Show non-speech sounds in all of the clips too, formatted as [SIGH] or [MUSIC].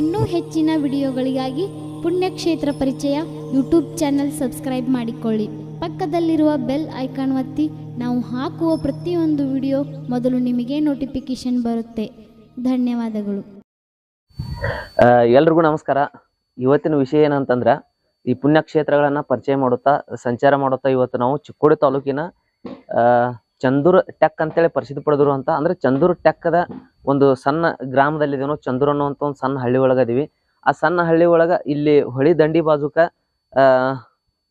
ಇನ್ನೂ ಹೆಚ್ಚಿನ ವಿಡಿಯೋಗಳಿಗಾಗಿ ಪುಣ್ಯಕ್ಷೇತ್ರ ಪರಿಚಯ ಯೂಟ್ಯೂಬ್ ಚಾನೆಲ್ ಸಬ್ಸ್ಕ್ರೈಬ್ ಮಾಡಿಕೊಳ್ಳಿ. ಪಕ್ಕದಲ್ಲಿರುವ ಬೆಲ್ ಐಕಾನ್ ಒತ್ತಿ, ನಾವು ಹಾಕುವ ಪ್ರತಿಯೊಂದು ವಿಡಿಯೋ ಮೊದಲು ನಿಮಗೆ ನೋಟಿಫಿಕೇಶನ್ ಬರುತ್ತೆ. ಧನ್ಯವಾದಗಳು. ಎಲ್ರಿಗೂ ನಮಸ್ಕಾರ. ಇವತ್ತಿನ ವಿಷಯ ಏನಂತಂದ್ರೆ, ಈ ಪುಣ್ಯಕ್ಷೇತ್ರಗಳನ್ನು ಪರಿಚಯ ಮಾಡುತ್ತಾ, ಸಂಚಾರ ಮಾಡುತ್ತಾ ಇವತ್ತು ನಾವು ಚಿಕ್ಕೋಡಿ ತಾಲೂಕಿನ ಚಂದೂರ್ ಟೆಕ್ ಅಂತೇಳಿ ಪ್ರಸಿದ್ಧಿ ಪಡೆದಿರುವಂತ ಅಂದ್ರೆ ಚಂದೂರ್ ಟೆಕ್ಕದ ಒಂದು ಸಣ್ಣ ಗ್ರಾಮದಲ್ಲಿ ನಾವು ಚಂದೂರ್ ಅನ್ನುವಂತ ಒಂದು ಸಣ್ಣ ಹಳ್ಳಿ ಒಳಗ ಇದೀವಿ. ಆ ಸಣ್ಣ ಹಳ್ಳಿ ಒಳಗ ಇಲ್ಲಿ ಹೊಳಿ ದಂಡಿ ಬಾಜುಕ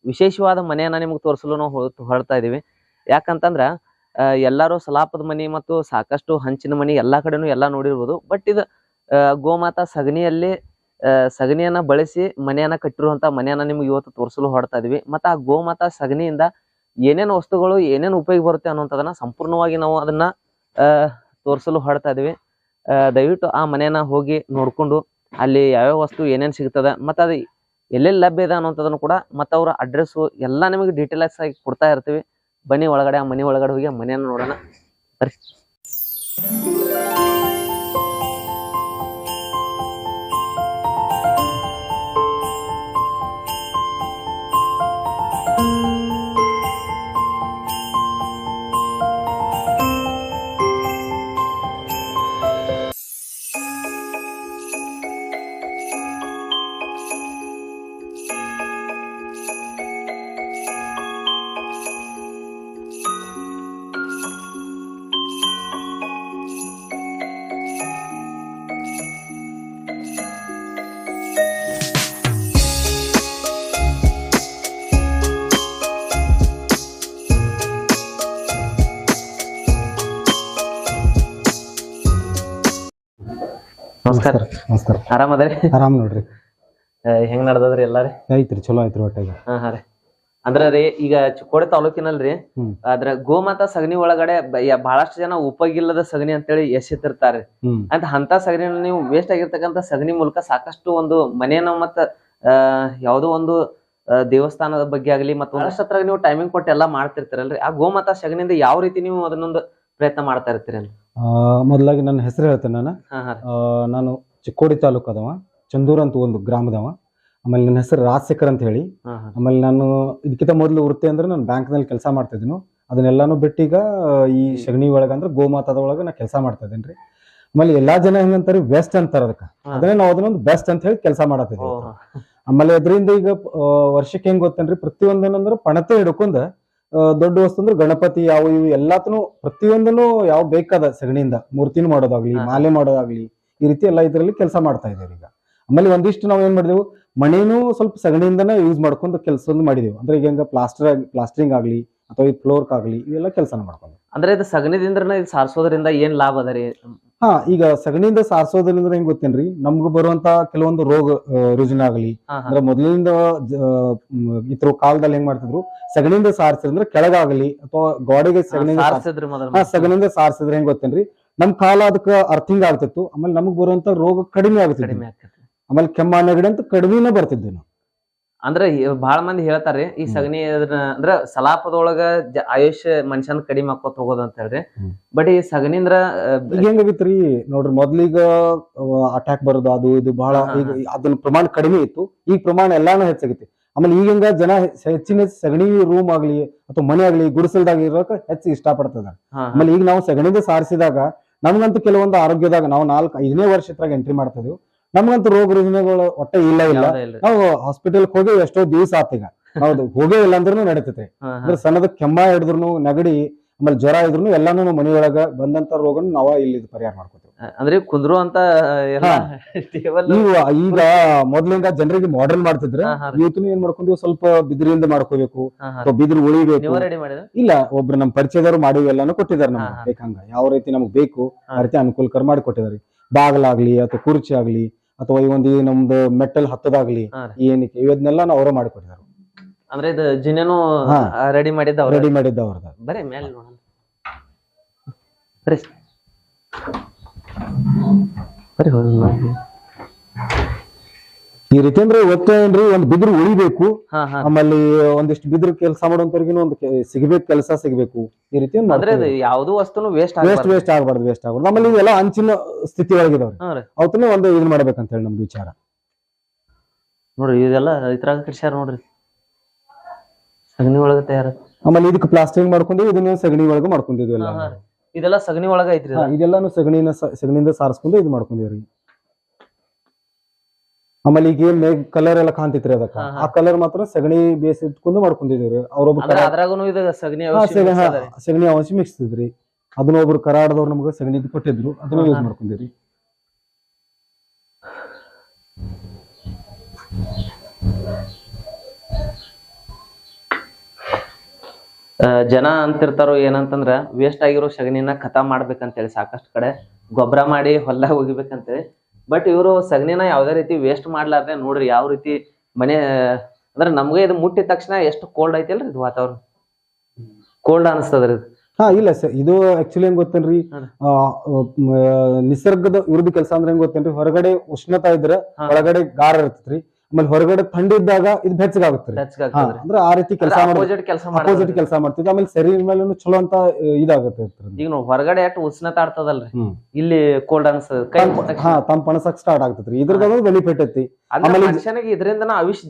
ವಿಶೇಷವಾದ ಮನೆಯನ್ನ ನಿಮ್ಗೆ ತೋರಿಸಲು ನಾವು ಹೊರಡ್ತಾ ಇದೀವಿ. ಯಾಕಂತಂದ್ರ ಎಲ್ಲರೂ ಸಲಾಪದ ಮನೆ ಮತ್ತು ಸಾಕಷ್ಟು ಹಂಚಿನ ಮನೆ ಎಲ್ಲಾ ಕಡೆನೂ ಎಲ್ಲಾ ನೋಡಿರ್ಬೋದು. ಬಟ್ ಇದು ಗೋಮಾತಾ ಸಗಣಿಯಲ್ಲಿ ಸಗಣಿಯನ್ನ ಬಳಸಿ ಮನೆಯನ್ನ ಕಟ್ಟಿರುವಂತ ಮನೆಯನ್ನ ನಿಮ್ಗೆ ಇವತ್ತು ತೋರಿಸಲು ಹೊರಡ್ತಾ ಇದೀವಿ. ಮತ್ತೆ ಆ ಗೋಮಾತಾ ಸಗಣಿಯಿಂದ ಏನೇನು ವಸ್ತುಗಳು ಏನೇನು ಉಪಯೋಗ ಬರುತ್ತೆ ಅನ್ನೋಂಥದನ್ನ ಸಂಪೂರ್ಣವಾಗಿ ನಾವು ಅದನ್ನ ತೋರಿಸಲು ಹೊರಡ್ತಾ ಇದೀವಿ. ದಯವಿಟ್ಟು ಆ ಮನೆಯನ್ನ ಹೋಗಿ ನೋಡ್ಕೊಂಡು ಅಲ್ಲಿ ಯಾವ್ಯಾವ ವಸ್ತು ಏನೇನ್ ಸಿಗ್ತದೆ ಮತ್ತೆ ಅದು ಎಲ್ಲೆಲ್ಲಿ ಲಭ್ಯ ಇದೆ ಅನ್ನೋಂಥದನ್ನು ಕೂಡ ಮತ್ತೆ ಅವರ ಅಡ್ರೆಸ್ಸು ಎಲ್ಲ ನಿಮಗೆ ಡೀಟೇಲ್ಸ್ ಆಗಿ ಕೊಡ್ತಾ ಇರ್ತೀವಿ. ಬನ್ನಿ ಒಳಗಡೆ ಆ ಮನೆ ಒಳಗಡೆ ಹೋಗಿ ಆ ಮನೆಯನ್ನ ನೋಡೋಣ. ನಮಸ್ಕಾರ. ಆರಾಮದ್ರಿ ಆರಾಮ್ ನೋಡ್ರಿ. ಹೆಂಗ್ ನಡ್ದದ್ರಿ ಎಲ್ಲಾರಿ? ಐತ್ರಿ ಚಲೋ ಐತ್ರಿ ಒಟ್ಟಾಗ. ಹಾ ಹಾ ರೀ. ಅಂದ್ರ ರೀ ಈಗ ಚಿಕ್ಕೋಡೆ ತಾಲೂಕಿನಲ್ರಿ ಹ್ಮ್. ಅದ್ರ ಗೋಮಾತಾ ಸಗಣಿ ಒಳಗಡೆ ಬ- ಯ- ಬಹಳಷ್ಟು ಜನ ಉಪಗಿಲ್ಲದ ಸಗಣಿ ಅಂತೇಳಿ ಎಸೆತಿರ್ತಾರೆ. ಹ್ಮ್. ಅಂತ ಹಂತ ಸಗಣಿ ನೀವು ವೇಸ್ಟ್ ಆಗಿರ್ತಕ್ಕಂತ ಸಗಣಿ ಮೂಲಕ ಸಾಕಷ್ಟು ಒಂದು ಮನೇನ ಮತ್ತ ಆ ಯಾವ್ದೋ ಒಂದು ಆ, ದೇವಸ್ಥಾನದ ಬಗ್ಗೆ ಆಗ್ಲಿ ಮತ್ತು ಒಂದಷ್ಟು ಹತ್ರ ನೀವು ಟೈಮಿಂಗ್ ಕೊಟ್ಟು ಎಲ್ಲಾ ಮಾಡ್ತಿರ್ತೀರಲ್ರಿ. ಆ ಗೋಮಾತಾ ಸಗಣಿಯಿಂದ ಯಾವ ರೀತಿ ನೀವು ಅದನ್ನೊಂದು ಪ್ರಯತ್ನ ಮಾಡ್ತಾ ಇರ್ತೀರಿ ಅಂತ? ಆ, ಮೊದಲಾಗಿ ನನ್ನ ಹೆಸರು ಹೇಳ್ತೇನೆ ನಾನು. ಹಾ ಹಾ ರೀ. ಆ, ನಾನು ಚಿಕ್ಕೋಡಿ ತಾಲೂಕು ಅದವ ಚಂದೂರ್ ಅಂತ ಒಂದು ಗ್ರಾಮದವ. ಆಮೇಲೆ ನನ್ನ ಹೆಸರು ರಾಜಶೇಖರ್ ಅಂತ ಹೇಳಿ. ಆಮೇಲೆ ನಾನು ಇದಕ್ಕಿಂತ ಮೊದಲು ವೃತ್ತಿ ಅಂದ್ರೆ ನಾನು ಬ್ಯಾಂಕ್ನಲ್ಲಿ ಕೆಲಸ ಮಾಡ್ತಾ ಇದ್ದೀನಿ ಅದನ್ನೆಲ್ಲಾನು ಬಿಟ್ಟೀಗ ಈ ಸಗಣಿ ಒಳಗ ಅಂದ್ರೆ ಗೋಮಾತಾದ ಒಳಗೆ ನಾ ಕೆಲಸ ಮಾಡ್ತಾ ಇದ್ದೀನಿ ರೀ ಆಮೇಲೆ ಎಲ್ಲಾ ಜನ ಹೆಂಗಂತಾರೆ ಬೆಸ್ಟ್ ಅಂತಾರ ಅದಕ್ಕೆ. ಅದನ್ನ ಅದನ್ನೇ ನಾವು ಅದನ್ನೊಂದು ಬೆಸ್ಟ್ ಅಂತ ಹೇಳಿ ಕೆಲಸ ಮಾಡತ್ತಿದ್ವಿ ಆಮೇಲೆ ಅದರಿಂದ ಈಗ ವರ್ಷಕ್ಕೆ ಹೆಂಗ್ ಗೊತ್ತೇನ್ರಿ ಪ್ರತಿಯೊಂದು ಏನಂದ್ರೆ ಪಣತೆ ಹಿಡ್ಕೊಂಡ್ ದೊಡ್ಡ ವಸ್ತು ಅಂದ್ರೆ ಗಣಪತಿ ಯಾವ ಇವು ಎಲ್ಲಾತನು ಪ್ರತಿಯೊಂದನು ಯಾವ ಬೇಕಾದ ಸಗಣಿಯಿಂದ ಮೂರ್ತಿನೂ ಮಾಡೋದಾಗ್ಲಿ ಮಾಲೆ ಮಾಡೋದಾಗ್ಲಿ ಈ ರೀತಿ ಎಲ್ಲ ಇದರಲ್ಲಿ ಕೆಲಸ ಮಾಡ್ತಾ ಇದ್ದೇವೆ ಈಗ. ಆಮೇಲೆ ಒಂದಿಷ್ಟು ನಾವು ಏನ್ ಮಾಡಿದೆವು? ಮಣಿನೂ ಸ್ವಲ್ಪ ಸಗಣಿಯಿಂದನೇ ಯೂಸ್ ಮಾಡ್ಕೊಂಡು ಕೆಲಸ ಮಾಡಿದೆವು. ಅಂದ್ರೆ ಈಗ ಹೆಂಗ ಪ್ಲಾಸ್ಟರ್ ಪ್ಲಾಸ್ಟರಿಂಗ್ ಆಗ್ಲಿ ಅಥವಾ ಈ ಫ್ಲೋರ್ ಆಗ್ಲಿ ಇವೆಲ್ಲ ಕೆಲಸ ಮಾಡ್ಕೊಂಡು. ಅಂದ್ರೆ ಇದು ಸಗಣಿದಿಂದ ಇದು ಸಾರಿಸೋದ್ರಿಂದ ಏನ್ ಲಾಭ ಅದ ರೀ? ಹಾ ಈಗ ಸಗಣಿಯಿಂದ ಸಾರಿಸೋದ್ರಿಂದ ಹೆಂಗ್ ಗೊತ್ತೇನ್ರಿ? ನಮ್ಗೆ ಬರುವಂತ ಕೆಲವೊಂದು ರೋಗ ರುಜಿನ ಆಗಲಿ ಅಂದ್ರೆ ಮೊದಲಿನಿಂದ ಇತರ ಕಾಲದಲ್ಲಿ ಹೆಂಗ್ ಮಾಡ್ತಿದ್ರು? ಸಗಣಿಯಿಂದ ಸಾರಿಸಿದ್ರೆ ಕೆಳಗಾಗಲಿ ಅಥವಾ ಗೋಡೆಗೆ ಸಗಣಿಯಿಂದ ಸಾರಿಸಿದ್ರೆ ಹೆಂಗ್ ಗೊತ್ತೇನ್ರಿ? ನಮ್ ಕಾಲ ಅದಕ್ಕ ಅರ್ಥಿಂಗ್ ಆಗ್ತಿತ್ತು. ಆಮೇಲೆ ನಮಗ್ ಬರುವಂತ ರೋಗ ಕಡಿಮೆ ಆಗ್ತಿತ್ತು. ಕಡಿಮೆ ಆಗ್ತೈತಿ ಆಮೇಲೆ ಕೆಮ್ಮ ನೆಗಡಿ ಅಂತ ಕಡಿಮೆನೇ ಬರ್ತಿದ್ವಿ ನಾವು. ಅಂದ್ರೆ ಈ- ಬಹಳ ಮಂದಿ ಹೇಳ್ತಾರೆ ಈ ಹ್ಮ್. ಸಗಣಿ ಅದನ್ನ ಅಂದ್ರ ಸಲಾಪದೊಳಗ ಜ- ಆಯುಷ್ಯ ಮನುಷ್ಯನ ಕಡಿಮೆ ಆಕೋತ ಹೋಗೋದು ಅಂತ ಹೇಳ್ರಿ. ಹ್ಮ್. ಬಟ್ ಈ ಸಗಣಿಂದ್ರ ಆ, ಈಗ ಹೆಂಗಾಗಿತ್ರಿ ನೋಡ್ರಿ ಮೊದ್ಲೀಗ ಅಟ್ಯಾಕ್ ಬರೋದು ಅದು ಇದು ಬಹಳ ಹಾ, ಹಾ, ಈಗ ಅದನ್ನ ಪ್ರಮಾಣ ಕಡಿಮೆ ಇತ್ತು. ಈಗ ಪ್ರಮಾಣ ಎಲ್ಲಾನು ಹೆಚ್ಚಾಗೈತಿ. ಆಮೇಲೆ ಈಗಿಂಗ ಜನ ಹೆಚ್ಚ್- ಹೆಚ್ಚಿನ ಸಗಣಿ ರೂಮ್ ಆಗ್ಲಿ ಅಥವಾ ಮನೆ ಆಗ್ಲಿ ಗುಡಿಸಲ್ದಾಗ ಇರೋಕೆ ಹೆಚ್ಚು ಇಷ್ಟಪಡ್ತದ ಹಾ, ಹಾ. ಆಮೇಲೆ ಈಗ ನಾವು ಸಗಣಿದ ಸಾರಿಸಿದಾಗ ನಮ್ಗಂತೂ ಕೆಲವೊಂದು ಆರೋಗ್ಯದಾಗ ನಾವು ನಾಲ್ಕು ಐದನೇ ವರ್ಷ ಇದ್ರಾಗ ಎಂಟ್ರಿ ಮಾಡ್ತಾ ಇದೀವಿ. ನಮ್ಗಂತೂ ರೋಗ ರುಜಿನಗಳು ಒಟ್ಟೆ ಇಲ್ಲ ಇಲ್ಲ. ನಾವು ಹಾಸ್ಪಿಟಲ್ ಹೋಗಿ ಎಷ್ಟೋ ದಿವಸ ಆತೀಗ ಹೌದು ಹೋಗೇ ಇಲ್ಲ ಅಂದ್ರೂ ನಡೀತೈತಿ. [LAUGHS] ಹಾ, ಹಾ. ಅಂದ್ರೆ ಸಣ್ಣದ ಕೆಮ್ಮ ಹಿಡಿದ್ರು ನೆಗಡಿ ಆಮೇಲೆ ಜ್ವರ ಇದ್ರು ಎಲ್ಲಾನು ಮನೆಯೊಳಗ ಬಂದಂತ ರೋಗನ ನಾವ ಇಲ್ಲಿ ಪರಿಹಾರ ಮಾಡ್ಕೋತೀವಿ. ಅಂದ್ರೆ ಕುಂದ್ರು ಅಂತ ಈಗ ಮೊದ್ಲಿಂದ ಜನರಿಗೆ ಮಾಡರ್ನ್ ಮಾಡ್ತಿದ್ರೆ. ಇವತ್ತು ಏನ್ ಮಾಡ್ಕೊಂಡು ಸ್ವಲ್ಪ ಬಿದಿರಿಂದ ಮಾಡ್ಕೋಬೇಕು ಬಿದಿರು ಉಳಿಬೇಕು. ನೀವ ರೆಡಿ ಮಾಡಿದ ಇಲ್ಲ ಒಬ್ರು ನಮ್ ಪರಿಚಯದವರು ಮಾಡಿ ಎಲ್ಲಾನು ಕೊಟ್ಟಿದ್ದಾರೆ ನಮ್ಗೆ. ಬೇಕಂಗ ಯಾವ ರೀತಿ ನಮ್ಗೆ ಬೇಕು ಆ. ರೀತಿ ಅನುಕೂಲಕರ ಮಾಡಿ ಕೊಟ್ಟಿದ್ದಾರೆ. ಬಾಗಲಾಗ್ಲಿ ಅಥವಾ ಕುರ್ಚಿ ಆಗ್ಲಿ ಅಥವಾ ಈ ಒಂದು ನಮ್ದು ಮೆಟಲ್ ಹತ್ತದಾಗ್ಲಿ. ಏನಕ್ಕೆ ಇವನ್ನೆಲ್ಲ ನಾವು ಅವರೇ ಮಾಡಿಕೊಟ್ಟಿದ್ದಾರೆ ಅಂದ್ರೆ ಇದು ಜಿನೇನು. ರೆಡಿ ಮಾಡಿದ್ದ ಅವ್ರ? ರೆಡಿ ಮಾಡಿದ್ದ ಅವ್ರದ ಬರೀ ಮೇಲೆ ನೋಡೋಣ. ಈ ರೀತಿ ಅಂದ್ರೆ ಏನ್ರಿ ಒಂದ್ ಬಿದ್ರು ಉಳಿಬೇಕು. ಹಾ ಹಾ. ಆಮೇಲೆ ಒಂದಿಷ್ಟು ಬಿದ್ರು ಕೆಲಸ ಮಾಡುವಂತವ್ರಿಗೂ ಒಂದು ಸಿಗ್ಬೇಕು ಕೆಲಸ ಸಿಗ್ಬೇಕು. ಈ ರೀತಿ ಅಂದ್ರೆ ಯಾವ್ದು ವಸ್ತುನು ವೇಸ್ಟ್ ವೇಸ್ಟ್ ವೇಸ್ಟ್ ಆಗ್ಬಾರ್ದು ವೇಸ್ಟ್ ಆಗ್ಬಾರ್ದು. ಆಮೇಲೆ ಇವೆಲ್ಲ ಅಂಚಿನ ಸ್ಥಿತಿ ಒಳಗಿದಾವ್ರಿ ಹಾ ರೀ. ಅವತ್ತನ್ನೇ ಒಂದು ಇದನ್ನ ಮಾಡ್ಬೇಕಂತ ಹೇಳಿ ನಮ್ದು ವಿಚಾರ. ನೋಡ್ರಿ ಇದೆಲ್ಲ ಇದ್ರಾಗ ಕಟ್ಸ್ಯಾರ ನೋಡ್ರಿ. ಸಗಣಿ ಒಳಗ ತಯಾರ. ಆಮೇಲೆ ಇದಕ್ಕೆ ಪ್ಲಾಸ್ಟಿಂಗ್ ಮಾಡ್ಕೊಂಡಿವಿ ಇದನ್ನ ಸಗಣಿ ಒಳಗ ಮಾಡ್ಕೊಂಡಿದ್ವಿ ಎಲ್ಲ. ಇದೆಲ್ಲ ಸಗಣಿ ಒಳಗ ಐತ್ರಿ ಹಾ, ಇದೆಲ್ಲಾನು ಸಗಣಿನ ಸ- ಸಗಣಿಯಿಂದ ಸಾರಿಸ್ಕೊಂಡು ಇದು ಮಾಡ್ಕೊಂಡಿವ್ರಿ ಆಮೇಲೆ ಈಗ ಏನ್ ಮೇಗ್ ಕಲರ್ ಎಲ್ಲ ಕಾಣ್ತೈತ್ರಿ ಅದಕ್ಕ ಹಾ, ಹಾ. ಆ ಕಲರ್ ಮಾತ್ರ ಸಗಣಿ ಬೇಸ್ ಇಟ್ಕೊಂಡು ಮಾಡ್ಕೊಂಡಿದೀವ್ರಿ ಅಂದ್ರೆ ಕರಾ- ಅದ್ರಾಗನು ಇದು ಸಗಣಿ ಹಾ, ಅವಶ್ಯ ಸಗಣಿ ಅದ ರೀ. ಮಿಕ್ಸ್ ಅದನ್ನ ಒಬ್ರು ಕರಾಡದವ್ರು ನಮ್ಗೆ ಸಗಣಿ ಕೊಟ್ಟಿದ್ರು ಅದನ್ನ ಹಾ, ಯೂಸ್ ಹಾ. ಮಾಡ್ಕೊಂಡಿವ್ರಿ ಜನ ಅಂತಿರ್ತಾರೋ ಏನಂತಂದ್ರ ವೇಸ್ಟ್ ಆಗಿರೋ ಸಗಣಿನ ಕಥಾ ಮಾಡ್ಬೇಕಂತೇಳಿ ಸಾಕಷ್ಟು ಕಡೆ ಗೊಬ್ಬರ ಮಾಡಿ ಹೊಲ್ದಾಗ ಹೋಗಿಬೇಕಂತೇಳಿ. ಬಟ್ ಇವರು ಸಗಣಿನ ಯಾವ್ದೇ ರೀತಿ ವೇಸ್ಟ್ ಮಾಡ್ಲಾರ್ದೆ ನೋಡ್ರಿ ಯಾವ ರೀತಿ ಮನೆ ಅಂದ್ರೆ ನಮ್ಗೆ ಇದು ಮುಟ್ಟಿದ ತಕ್ಷಣ ಎಷ್ಟು ಕೋಲ್ಡ್ ಐತಿಲ್ರಿ ಇದು ವಾತಾವರಣ? ಕೋಲ್ಡ್ ಅನಿಸ್ತದ್ರಿ ಹಾ ಇಲ್ಲ ಸರ್ ಇದು ಆಕ್ಚುಲಿ ಹೆಂಗ್ ಗೊತ್ತೇನ್ರಿ? ನಿಸರ್ಗದ ವಿರುದ್ಧ ಕೆಲಸ ಅಂದ್ರೆ ಹೆಂಗ್ ಗೊತ್ತೇನ್ರಿ? ಹೊರಗಡೆ ಉಷ್ಣತಾ ಇದ್ರೆ. ಒಳಗಡೆ ಗಾರ ಇರ್ತೈತ್ರಿ. ಆಮೇಲೆ ಹೊರಗಡೆ ಥಂಡಿ ಇದ್ದಾಗ ಇದು ಬೆಚ್ಚಗಾಗುತ್ತೆ ಅಂದ್ರೆ ಆ ರೀತಿ ಕೆಲಸ ಅಪೋಸಿಟ್ ಕೆಲಸ ಮಾಡ್ತಿದ್ವಿ ಆಮೇಲೆ ಶರೀರ ಮೇಲೆ ಚಲೋ ಅಂತ ಇದಾಗುತ್ತೆ. ಈಗ ನಾವು ಹೊರಗಡೆ ಎಷ್ಟು ಉಷ್ಣತೆ ಆಡ್ತದಲ್ರಿ. ಇಲ್ಲಿ ಕೋಲ್ಡ್ ಅನ್ಸ್ ಹಾ ತಂಪ ಅನಸಕ್ ಸ್ಟಾರ್ಟ್ ಆಗ್ತೈತ್ರಿ ಇದ್ರದ್ದು ಬೆನಿಫಿಟ್ ಐತಿ. ಆಮೇಲೆ ಮನುಷ್ಯನಿಗೆ ಇದರಿಂದ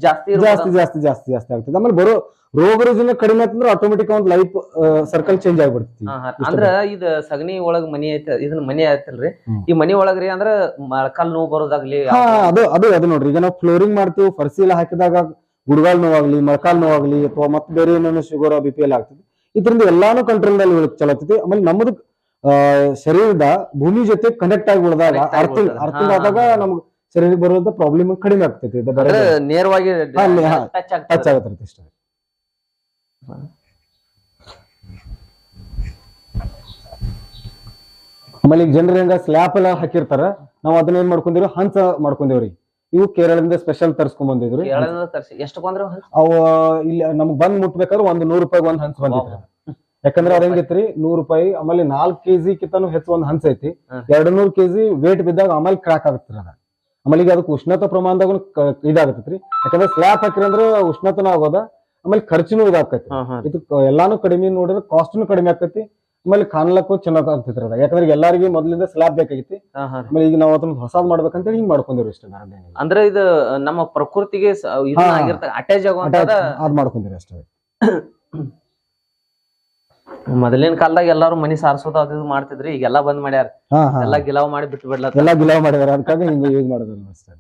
ಜಾಸ್ತಿ ಜಾಸ್ತಿ ಜಾಸ್ತಿ ಜಾಸ್ತಿ ಜಾಸ್ತಿ ಆಗ್ತದೆ ಆಮೇಲೆ ಬರೋ ರೋಗ ರುಜಿನ ಕಡಿಮೆ ಆತಂದ್ರೆ ಆಟೋಮೆಟಿಕ್ ಒಂದು ಲೈಫ್ ಸರ್ಕಲ್ ಚೇಂಜ್ ಆಗ್ಬಿಡ್ತೈತಿ. ಹಾ. ಅಂದ್ರ ಇದ ಸಗಣಿ ಒಳಗ್ ಮನಿ ಐತಿ ಇದನ್ನ ಮನಿ ಐತಲ್ರಿ ಈ ಮನಿ ಒಳಗ್ರಿ ಅಂದ್ರ ಮೊಳಕಾಲ್ ನೋವು ಬರೋದಾಗ್ಲಿ ಅದು ಅದು ಅದು ನೋಡ್ರಿ. ಈಗ ನಾವು ಫ್ಲೋರಿಂಗ್ ಮಾಡ್ತೀವಿ ಫರ್ಸಿ ಎಲ್ಲ ಹಾಕಿದಾಗ ಗುಡ್ಗಾಲ್ ನೋವಾಗ್ಲಿ ಮೊಳಕಾಲ್ ನೋವಾಗ್ಲಿ ಅಥವಾ ಮತ್ತೆ ಬೇರೆ ಏನೇನೋ ಶುಗರ್ ಬಿ ಪಿ ಎಲ್ಲ ಆಗ್ತದೆ. ಇದರಿಂದ ಎಲ್ಲಾನು ಕಂಟ್ರೋಲ್ನಲ್ಲಿ ಚಲತೈತಿ ಆಮೇಲೆ ನಮ್ಮದು ಶರೀರದ ಭೂಮಿ ಜೊತೆ ಕನೆಕ್ಟ್ ಆಗಿ ಉಳಿದಾಗ ಅರ್ಥಿಂಗ್ ಅರ್ಥಿಂಗ್ ಆದಾಗ. ನಮ್ಗೆ ಶರೀರಕ್ಕೆ ಬರುವಂತ ಪ್ರಾಬ್ಲಮ್ ಕಡಿಮೆ ಆಗ್ತೈತಿ. ನೇರವಾಗಿ ಟಚ್ ಆಗತ್ತೆ ಇಷ್ಟ ಆಮೇಲೆ ಈಗ ಜನರು ಹೆಂಗ ಸ್ಲ್ಯಾಪ್ ಎಲ್ಲ ಹಾಕಿರ್ತಾರ ನಾವ್ ಅದನ್ನ ಏನ್ ಮಾಡ್ಕೊಂಡಿವ್ರಿ? ಹಂಸ ಮಾಡ್ಕೊಂಡಿವ್ರಿ. ಇವು ಕೇರಳದಿಂದ ಸ್ಪೆಷಲ್ ತರ್ಸ್ಕೊಂಡ್ ಬಂದಿದ್ರಿ. ಅವ ಇಲ್ಲಿ ನಮ್ಗ್ ಬಂದ್ ಮುಟ್ಬೇಕಾದ್ರೆ ಒಂದ್ ನೂರ್ ರೂಪಾಯಿ ಒಂದ್ ಹಂಚ್ ಬಂದಿದ್ರು ಯಾಕಂದ್ರೆ ಅದ್ ಹೆಂಗೈತ್ರಿ? ನೂರ್ ರೂಪಾಯಿ ಆಮೇಲೆ ನಾಲ್ಕ್ ಕೆಜಿ ಕಿತ್ತಾನು ಹೆಚ್ಚು ಒಂದ್ ಹಂಸ ಐತಿ. ಎರಡ್ ನೂರ್ ಕೆಜಿ ವೇಟ್ ಬಿದ್ದಾಗ ಆಮೇಲೆ ಕ್ರಾಕ್ ಆಗತ್ರಿ ಅದ ಆಮೇಲೆ ಈಗ ಅದಕ್ಕೆ ಉಷ್ಣತೆ ಪ್ರಮಾಣದಾಗ ಇದಾಗತ್ತೈತ್ರಿ. ಯಾಕಂದ್ರೆ ಸ್ಲ್ಯಾಪ್ ಹಾಕಿರಿ ಅಂದ್ರೆ ಉಷ್ಣತನ ಆಗೋದ ಆಮೇಲೆ ಖರ್ಚುನು ಇದಾಕತಿ ಹಾ ಇದು ಎಲ್ಲಾನು ಕಡಿಮೆ ನೋಡಿದ್ರೆ ಕಾಸ್ಟ್ನು ಕಡಿಮೆ ಆಗ್ತೈತಿ ಆಮೇಲೆ ಕಾಣ್ಲಕ್ಕೂ ಚೆನ್ನಾಗ್ ಆಗ್ತೈತ್ರಿ ಅದ. ಯಾಕಂದ್ರೆ ಎಲ್ಲಾರಿಗೆ ಮೊದ್ಲಿಂದ ಸ್ಲ್ಯಾಬ್ ಬೇಕಾಗಿತ್ತು. ಆಮೇಲೆ ಈಗ ನಾವು ಅದನ್ನ ಹೊಸಾದ್ ಮಾಡ್ಬೇಕಂತೇಳಿ ಹಿಂಗ್ ಮಾಡ್ಕೊಂಡಿವ್ರಿ ಅಷ್ಟೇ ಅಂದ್ರೆ ಇದು ನಮ್ಮ ಪ್ರಕೃತಿಗೆ ಅಟ್ಯಾಚ್ ಆಗುವಂತ ಅದ್ ಮಾಡ್ಕೊಂಡಿರಿ ಅಷ್ಟೇ. [COUGHS] ಮೊದಲಿನ ಕಾಲದಾಗ ಎಲ್ಲಾರು ಮನಿ ಸಾರ್ಸೋದು ಅದು ಇದು ಮಾಡ್ತಿದ್ರಿ ಈಗೆಲ್ಲಾ ಬಂದ್ ಮಾಡ್ಯಾರ. ಹಾ ಹಾ. ಎಲ್ಲಾ ಗಿಲಾವ್ ಮಾಡಿ ಬಿಟ್ಟು ಬಿಡ್ಲತ್ತ ಎಲ್ಲ ಗಿಲಾವ್ ಮಾಡಿದಾರೆ ಅದಕ್ಕಾಗಿ ಹಿಂಗ ಯೂಸ್ ಮಾಡಿದ್ರು ಅಷ್ಟೇ.